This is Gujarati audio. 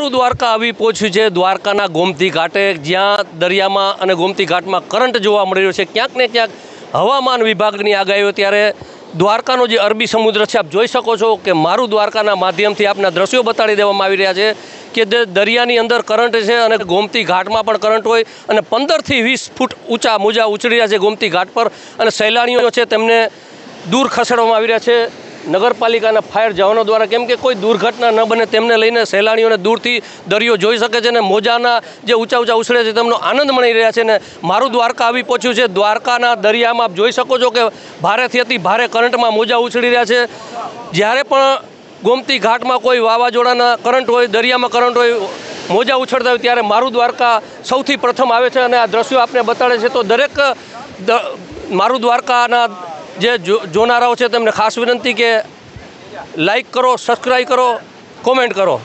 મારું દ્વારકા આવી પહોંચ્યું છે. દ્વારકાના ગોમતી ઘાટે જ્યાં દરિયામાં અને ગોમતી ઘાટમાં કરંટ જોવા મળી રહ્યો છે. ક્યાંક ને ક્યાંક હવામાન વિભાગની આગાહીઓ ત્યારે દ્વારકાનો જે અરબી સમુદ્ર છે, આપ જોઈ શકો છો કે મારું દ્વારકાના માધ્યમથી આપના દ્રશ્યો બતાડી દેવામાં આવી રહ્યા છે કે જે દરિયાની અંદર કરંટ છે અને ગોમતી ઘાટમાં પણ કરંટ હોય અને પંદરથી વીસ ફૂટ ઊંચા મોજા ઉછળી રહ્યા છે ગોમતી ઘાટ પર અને સહેલાણીઓ છે તેમને દૂર ખસેડવામાં આવી રહ્યા છે. નગરપાલિકાના ફાયર જવાનો દ્વારા કેમ કે કોઈ દુર્ઘટના ન બને, તેમને લઈને સહેલાણીઓને દૂરથી દરિયો જોઈ શકે છે અને મોજાના જે ઊંચા ઊંચા ઉછળે છે તેમનો આનંદ મળી રહ્યા છે ને મારું દ્વારકા આવી પહોંચ્યું છે. દ્વારકાના દરિયામાં આપ જોઈ શકો છો કે ભારેથી અતિ ભારે કરંટમાં મોજા ઉછળી રહ્યા છે. જ્યારે પણ ગોમતી ઘાટમાં કોઈ વાવાઝોડાના કરંટ હોય, દરિયામાં કરંટ હોય, મોજા ઉછળતા હોય, ત્યારે મારું દ્વારકા સૌથી પ્રથમ આવે છે અને આ દ્રશ્યો આપને બતાડે છે. તો દરેક મારું દ્વારકાના જો- જોનારાઓ છે તેમને ખાસ વિનંતી કે લાઈક કરો સબસ્ક્રાઈબ કરો કોમેન્ટ કરો.